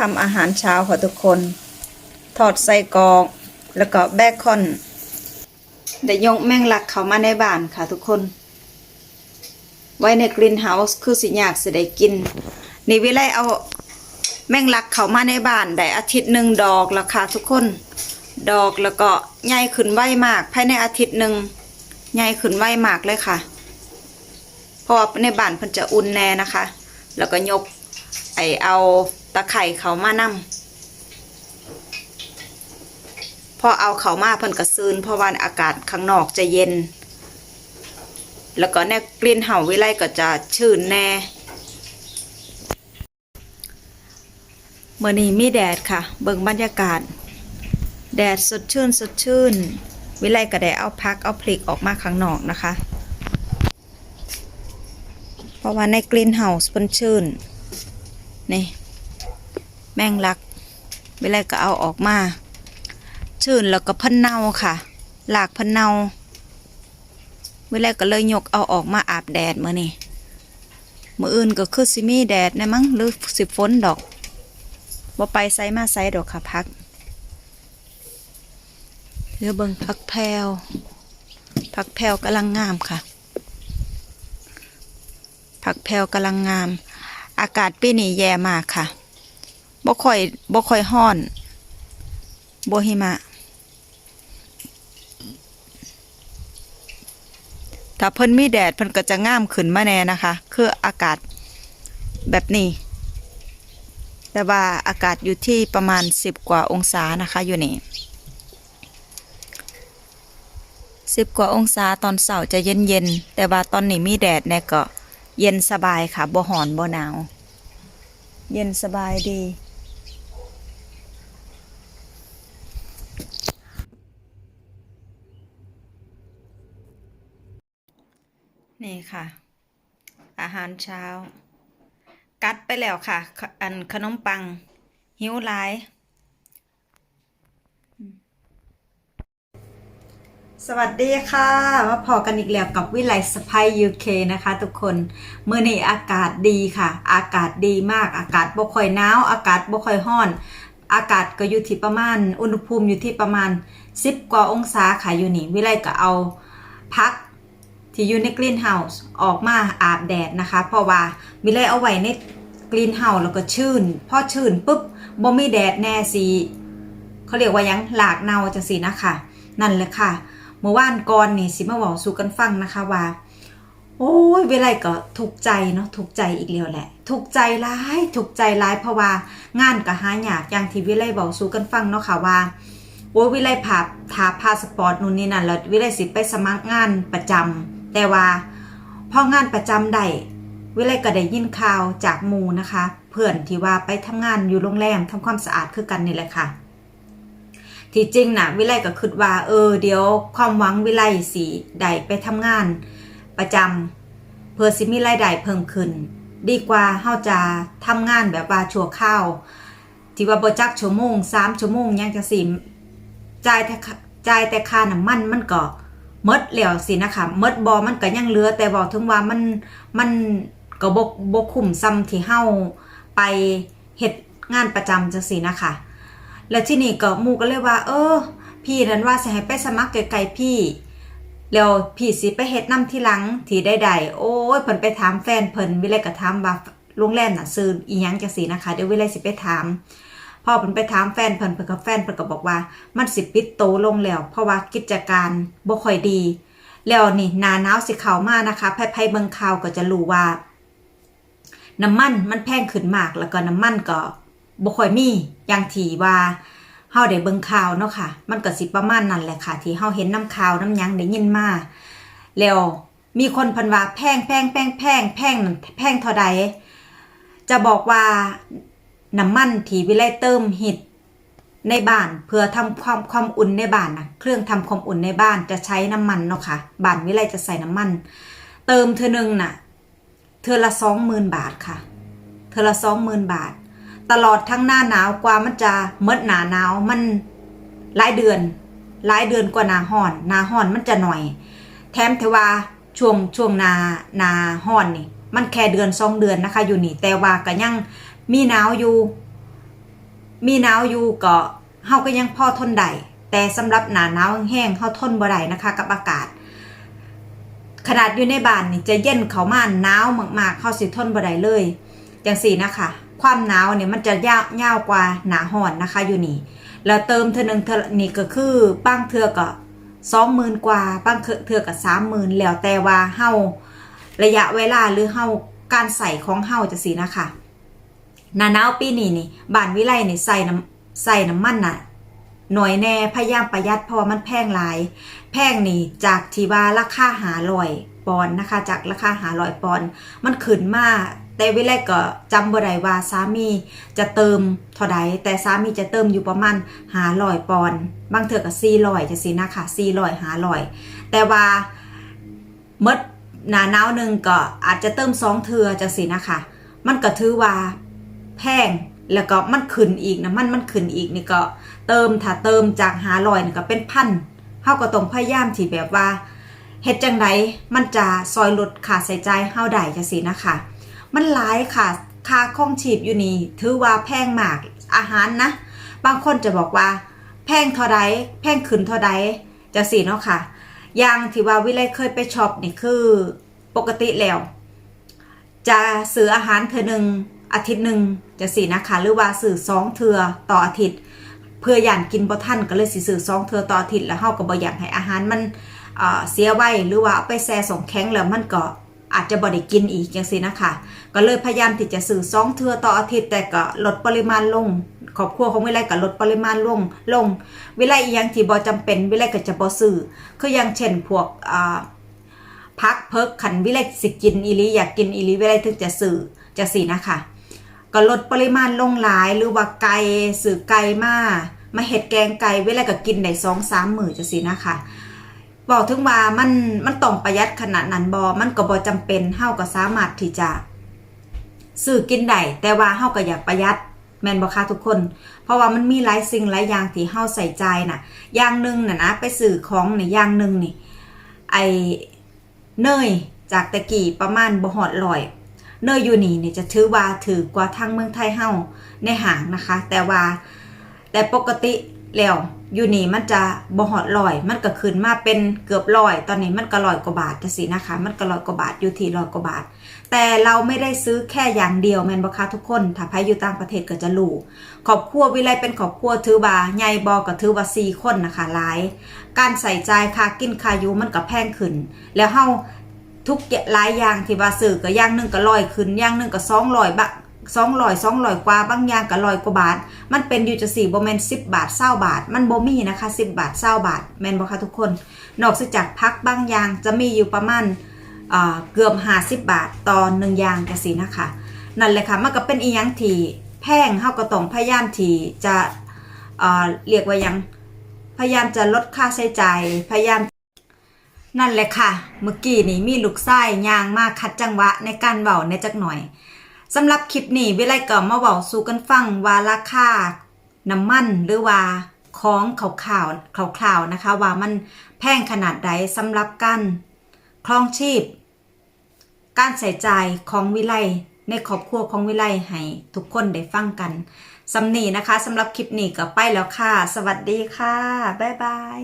ทำอาหารเช้าค่ะทุกคน ทอดไส้กรอก แล้วก็แบคอนได้ยกแมงลักเขามาในบ้านค่ะทุกคน ไว้ในกรีนเฮาส์คือสิอยากสิได้กิน นี่วิไลเอาแมงลักเขามาในบ้านได้อาทิตย์หนึ่งดอกแล้วค่ะทุกคน ดอกแล้วก็ใหญ่ขึ้นไวมากภายในอาทิตย์หนึ่งใหญ่ขึ้นไวมากเลยค่ะ เพราะว่าในบ้านเพิ่นจะอุ่นแน่นะคะ แล้วก็ยกไอเอา ตะไคร่เขามานำพอเอาเขามาเพิ่นก็ซืนเพราะว่าอากาศข้างนอกจะเย็น แล้วก็แนวกลิ่นเห่าวิไลก็จะชื่นแน่เมื่อนี้มีแดดค่ะ เบิ่งบรรยากาศ แดดสดชื่นสดชื่น วิไลก็ได้เอาพักเอาพลิกออกมาข้างนอกนะคะ เพราะว่าในกลิ่นเห่าเพิ่นชื่นนี่ มงลักเวิไลก็เอาออกมาชื่นแล้วก็พันเนาค่ะ หลากพันเนาเวลาก็เลยยกเอาออกมาอาบแดดมื่อนี่มื่ออื่นก็คือสิมีแดดนะมั้งหรือสิฝนดอกบ่ไปไซมาไซดอกค่ะพักเรือเบิงพักแพรวพักแพรวกำลังงามค่ะ ผักแพรวกำลังงาม อากาศปีนี้แย่มากค่ะ บ่ค่อยบ่ค่อยห้อนบ่หิมะ ถ้าเพิ่นมีแดดเพิ่นก็จะง่ามขึ้นมาแน่นะคะ คืออากาศแบบนี้ แต่ว่าอากาศอยู่ที่ประมาณ 10 กว่าองศานะคะอยู่นี่10กว่าองศาตอนเสาร์จะเย็นๆแต่ว่าตอนนี้มีแดดเนี่ยก็เย็นสบายค่ะบ่หอนบ่หนาว เย็นสบายดี นี่ ค่ะ อาหารเช้า กัดไปแล้วค่ะ อันขนมปัง หิวหลายสวัสดีค่ะมาพอกันอีกแล้วกับวิไลสไปยูเคนะคะทุกคนเมื่อนี้อากาศดีค่ะ อากาศดีมาก อากาศบ่ค่อยหนาวอากาศบ่ค่อยร้อน อากาศก็อยู่ที่ประมาณ อุณหภูมิอยู่ที่ประมาณ 10 กว่าองศาค่ะอยู่นี่วิไลก็เอาพัก ที่อยู่ในกรีนเฮาส์ออกมาอาบแดดนะคะ เพราะว่าวิไลเอาไว้ในกรีนเฮาส์แล้วก็ชื้นพอชื้นปุ๊บบ่มีแดดแน่สีเขาเรียกว่ายังหลากเนาจังสีนะคะนั่นแหละค่ะ เมื่อวานก่อนนี่สิมาบอกสู่กันฟังนะคะว่า โอ้ยเวลาก็ถูกใจเนาะถูกใจอีกแล้วแหละ ถูกใจร้ายถูกใจร้ายเพราะว่างานก็หายากอย่างที่วิไลบอกสู่กันฟังเนาะค่ะว่าโอ้ยวิไลผ่าถาพาสปอร์ตนู่นนี่นั่นแล้ววิไลสิไปสมัครงานประจำ แต่ว่าพองานประจำได้วิไลก็ได้ยินข่าวจากหมูนะคะ เพื่อนที่ว่าไปทำงานอยู่โรงแรมทำความสะอาดคือกันนี่แหละค่ะ ที่จริงนะวิไลก็คิดว่า เออ เดี๋ยวความหวังวิไลสีได้ไปทำงาน ประจำเพื่อสิมีรายได้เพิ่มขึ้น ดีกว่าเฮาจะทำงานแบบว่าชั่วข้าวที่ว่าบจักชั่วโมงสามชั่วโมงยังจังสิจ่ายแต่จ่ายแต่ค่าน้ำมันมันก็ หมดแล้วสินะคะหมดบ่มันก็ยังเหลือ แต่บอกถึงว่ามันมันก็บ่บ่คุ้มซ้ำที่เฮาไปเฮ็ดงานประจำจังซี่นะคะ แล้วที่นี่ก็มูก็เลยว่า เออ พี่นั้นว่าสิให้ไปสมัครไกลๆพี่ แล้วพี่สิไปเฮ็ดนำที่หลังที่ใดๆโอ้ยเพิ่นไปถามแฟนเพิ่นวิไลก็ถามว่าโรงแรมน่ะซื้ออีหยังจังซี่นะคะเดี๋ยววิไลสิไปถาม พอเพิ่นไปถามแฟนเพิ่นเพิ่นกับแฟนเพิ่นก็บอกว่า มันสิปิดโตลงแล้ว เพราะว่ากิจการบ่ค่อยดี แล้วนี่นาหนาวสิเข้ามานะคะไผๆเบิ่งข่าวก็จะรู้ว่า น้ำมันมันแพงขึ้นมากแล้วก็น้ำมันก็บ่ค่อยมีอย่างที่ว่าเฮาได้เบิ่งข่าวเนาะค่ะ มันก็สิประมาณนั้นแหละค่ะ ที่เฮาเห็นน้ำข่าวน้ำยังได้ยินมาแล้วมีคนพันว่าแพงแพงแพงแพงแพงแพงเท่าใดจะบอกว่า น้ำมันที่วิไลเติมหิดในบ้านเพื่อทำความความอุ่นในบ้านนะเครื่องทำความอุ่นในบ้านจะใช้น้ำมันเนาะค่ะบ้านวิไลจะใส่น้ำมัน เติมเธอหนึ่งน่ะ เธอละสองหมื่นบาทค่ะ เธอละสองหมื่นบาท ตลอดทั้งหน้าหนาวกว่ามันจะเมดหนาหนาวมันหลายเดือนหลายเดือนกว่านาห่อนนาห่อนมันจะหน่อย แถมเทว่าช่วงช่วงนานาห่อนนี่มันแค่เดือนสองเดือนนะคะ อยู่นี่แต่ว่าก็ยัง มีหนาวอยู่ มีหนาวอยู่ก็เฮาก็ยังพอทนได้แต่สำหรับหนาหนาวแห้งเฮาทนบ่ได้นะคะ กับอากาศ ขนาดอยู่ในบ้านนี่จะเย็นเขามาหนาวมากๆเฮาสิทนบ่ได้เลยจังสี่นะคะความหนาวเนี่ยมันจะยาวยาวกว่าหนาห้อนนะคะอยู่นี่แล้วเติมเทื่อนึงเทื่อนี่ก็คือบางเทื่อก็สองหมื่นกว่าบางเทื่อก็สามหมื่นแล้วแต่ว่าเฮาระยะเวลาหรือเฮาการใส่ของเฮาจะสีนะคะ นาหนาวปีนี้นี่บ้านวิไลนี่ใส่น้ำใส่น้ำมันน่ะหน่อยแน่พยายามประหยัดเพราะว่ามันแพงหลาย แพงนี่จากที่ว่าราคาหาลอยปอนนะคะ จากราคาหาลอยปอน มันขึ้นมาแต่วิไลก็จำบ่ได้ว่าสามีจะเติมเท่าใดแต่สามีจะเติมอยู่ประมาณหาลอยปอนบางเถื่อก็สี่ลอยจะสินะคะสี่ลอยหาลอย แต่ว่าเมดหนาหนาวหนึ่งก็อาจจะเติมสองเทือจะสินะคะ มันก็ถือว่า แพงแล้วก็มันขึ้นอีกนะมันมันขึ้นอีกนี่ก็เติมถ้าเติมจากหาลอยนี่ก็เป็นพันเฮาก็ต้องพยายามที่แบบว่าเฮ็ดจังไดมันจะซอยลดค่าใช้จ่ายเฮาได้จังซี่นะคะ มันหลายค่ะค่าครองชีพอยู่นี่ถือว่าแพงมากอาหารนะ บางคนจะบอกว่า แพงเท่าใดแพงขึ้นเท่าใดจังซี่เนาะค่ะอย่างที่ว่าวิไลเคยไปช็อปนี่คือปกติแล้ว จะซื้ออาหารเธอหนึ่ง อาทิตย์หนึ่งจะสี่นะคะ หรือว่าซื้อสองเทือต่ออาทิตย์ เพื่ออยากกินบ่ท่านก็เลยสิซื้อสองเทือต่ออาทิตย์แล้วเฮาก็บ่อยากให้อาหารมันเสียไว้หรือว่าเอาไปแช่ส่งแข็งแล้วมันก็อาจจะบ่ได้กินอีกจังซี่นะคะ ก็เลยพยายามที่จะซื้อสองเทือต่ออาทิตย์แต่ก็ลดปริมาณลงครอบครัวของวิไลก็ลดปริมาณลงลง วิไลอีหยังที่บ่จำเป็นวิไลก็จะบ่ซื้อคืออย่างเช่นพวกอ่าพักเพิกขันวิไลสิกินอีลีอยากกินอีลีวิไลถึงจะสื่อจะสีนะคะ ก็ลดปริมาณลงหลายหรือว่าไก่สื่อไก่มามาเห็ดแกงไก่เวิไลก็กินได้สองสามมื้อจะสีนะคะบอกถึงว่ามันมันต้องประหยัดขนาดนั้นบอมันก็บอจำเป็นเฮาก็สามารถที่จะซื้อกินได้แต่ว่าเฮาก็อยากประหยัดแมนบ่คะทุกคน เพราะว่ามันมีหลายสิ่งหลายอย่างที่เฮาใส่ใจน่ะ อย่างหนึ่งน่ะนะไปซื้อของในอย่างหนึ่งนี่ไอเนยจากตะกี้ประมาณบ่หอดลอย เนยอยู่นี่เนี่ยจะถือว่าถือกว่าทางเมืองไทยเฮาในหางนะคะ แต่ว่าแต่ปกติแล้วอยู่นี่มันจะบ่หอดลอย มันก็ขึ้นมาเป็นเกือบลอย ตอนนี้มันก็ลอยกว่าบาทจะสินะคะ มันก็ลอยกว่าบาทอยู่ที่ลอยกว่าบาท แต่เราไม่ได้ซื้อแค่อย่างเดียวแมนบ่คะทุกคนถ้าใครอยู่ต่างประเทศก็จะรู้ครอบครัววิไลเป็นครอบครัวถือว่าใหญ่บอก็ถือว่าสี่คนนะคะหลาย การใส่ใจค่ากินค่าอยู่มันก็แพงขึ้น แล้วเฮา ทุกหลายอย่างที่ว่าซื้อก็อย่างหนึงก็ร้อยขึ้นอย่างหนึงก็สองร้อยบาทสองร้อยสองร้อยกว่าบางอย่างก็ร้อยกว่าบาท มันเป็นอยู่จะสี่โบแมนสิบบาทเศร้าบาท มันโบมีนะคะสิบบาทเศร้าบาทแมนบ่คะทุกคน นอกจากพักบางอย่างจะมีอยู่ประมาณเอ่อเกือบห้าสิบบาทต่อหนึ่งอย่างจะสินะคะ นั่นแหละค่ะมันก็เป็นอีหยังทีแพงเฮาก็ต้องพยายามทีจะเอ่อเรียกว่ายังพยายามจะลดค่าใช้จ่ายพยายาม นั่นแหละค่ะ เมื่อกี้นี่มีลูกไส้ยางมาคัดจังหวะในการเบาในจักหน่อยสำหรับคลิปนี้วิไลก็มาเบาสู่กันฟังว่าราคาน้ำมันหรือว่าของข่าวๆข่าวนะคะ ว่ามันแพงขนาดใดสำหรับการครองชีพ การใส่ใจของวิไลในครอบครัวของวิไลให้ทุกคนได้ฟังกันสำนีนะคะสำหรับคลิปนี้ก็ไปแล้วค่ะ สวัสดีค่ะ บ๊ายบาย